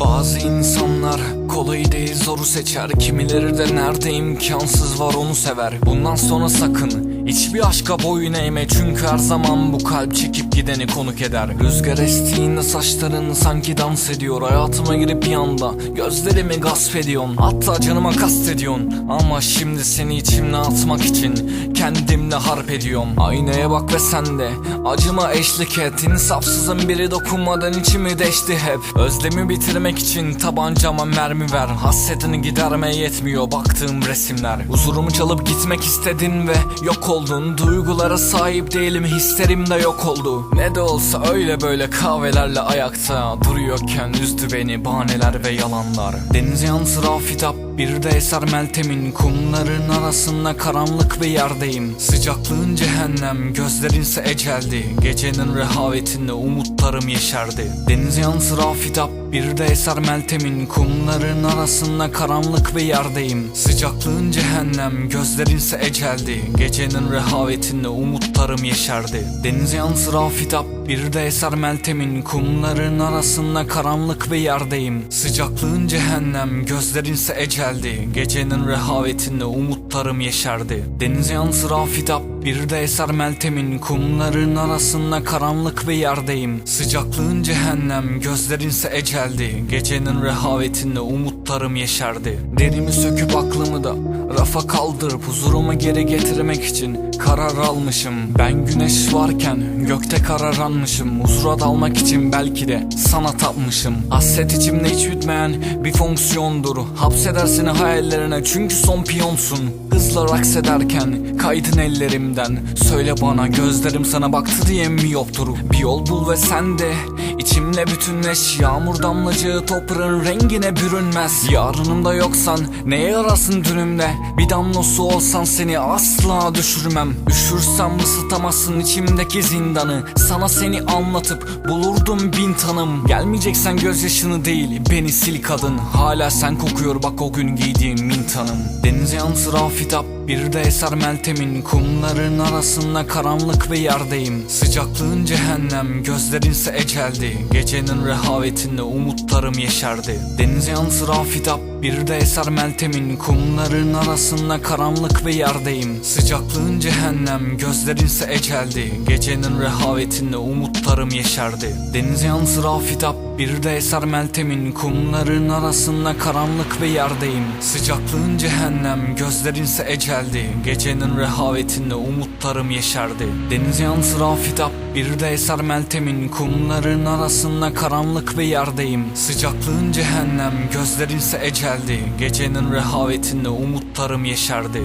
Bazı insanlar kolayı değil zoru seçer. Kimileri de nerede imkansız var onu sever. Bundan sonra sakın hiçbir aşka boyun eğme Çünkü her zaman bu kalp çekip gideni konuk eder. Rüzgar estiğinde saçların sanki dans ediyor Hayatıma girip bir anda gözlerimi gasp ediyorsun. Hatta canıma kastediyorsun Ama şimdi seni içimde atmak için Kendimle harp ediyorum. Aynaya bak ve sen de acıma eşlik et. İnsafsızın biri dokunmadan içimi deşti hep. Özlemi bitirmek için tabancama mermi ver. Hasretini gidermeye yetmiyor baktığım resimler. Huzurumu çalıp gitmek istedin ve yok oldun? Duygulara sahip değilim hislerim de yok oldu. Ne de olsa öyle böyle kahvelerle ayakta Duruyorken üzdü beni bahaneler ve yalanlar. Deniz yansır afitap bir de eser Meltem'in kumların arasında karanlık bir yerdeyim. Sıcaklığın cehennem gözlerinse eceldi. Gecenin rehavetinde umutlarım yeşerdi. Deniz yansır afitap bir de eser Meltem'in kumların arasında karanlık bir yerdeyim. Sıcaklığın cehennem gözlerinse eceldi. Gecenin rehavetinde umutlarım yeşerdi. Deniz yansır afitap bir de eser Meltem'in kumların arasında karanlık bir yerdeyim. Sıcaklığın cehennem gözlerinse eceldi. Gecenin rehavetinde umutlarım yeşerdi. Deniz yansır afitap bir de eser Meltem'in kumların arasında karanlık bir yerdeyim. Sıcaklığın cehennem gözlerinse eceldi. Gecenin rehavetinde umutlarım yeşerdi. Derimi söküp aklımı da rafa kaldırıp huzurumu geri getirmek için karar almışım. Ben güneş varken gökte kararanmışım Huzura dalmak için belki de sana tapmışım Hasret içimde hiç bitmeyen bir fonksiyondur. Hapseder seni hayallerine çünkü son piyonsun. Hızla raks ederken kaydın ellerimden Söyle bana gözlerim sana baktı diye mi yoktur? Bir yol bul ve sen de içimle bütünleş. Yağmur damlacığı toprağın rengine bürünmez. Yarınımda yoksan neye yarasın dünümde Bir damla su olsan seni asla düşürmem. Üşürsem ısıtamazsın içimdeki zindanı. Sana seni anlatıp bulurdum bin tanım. Gelmeyeceksen gözyaşını değil beni sil kadın. Hala sen kokuyor bak o gün giydiğim mintanım. Deniz yansır afitap bir de eser Meltem'in kumların arasında karanlık bir yerdeyim. Sıcaklığın cehennem gözlerinse eceldi. Gecenin rehavetinde umutlarım yeşerdi. Deniz yansır afitap bir de eser Meltem'in. Kumların arasında karanlık bir yerdeyim. Sıcaklığın cehennem gözlerinse eceldi. Gecenin rehavetinde umutlarım yeşerdi. Deniz yansır afitap bir de eser Meltem'in. Kumların arasında karanlık bir yerdeyim. Sıcaklığın cehennem gözlerinse eceldi. Gecenin rehavetinde umutlarım yeşerdi. Deniz yansır afitap bir de eser Meltem'in. Kumların arasında karanlık bir yerdeyim. Sıcaklığın cehennem gözlerinse eceldi. Gecenin rehavetinde umutlarım yeşerdi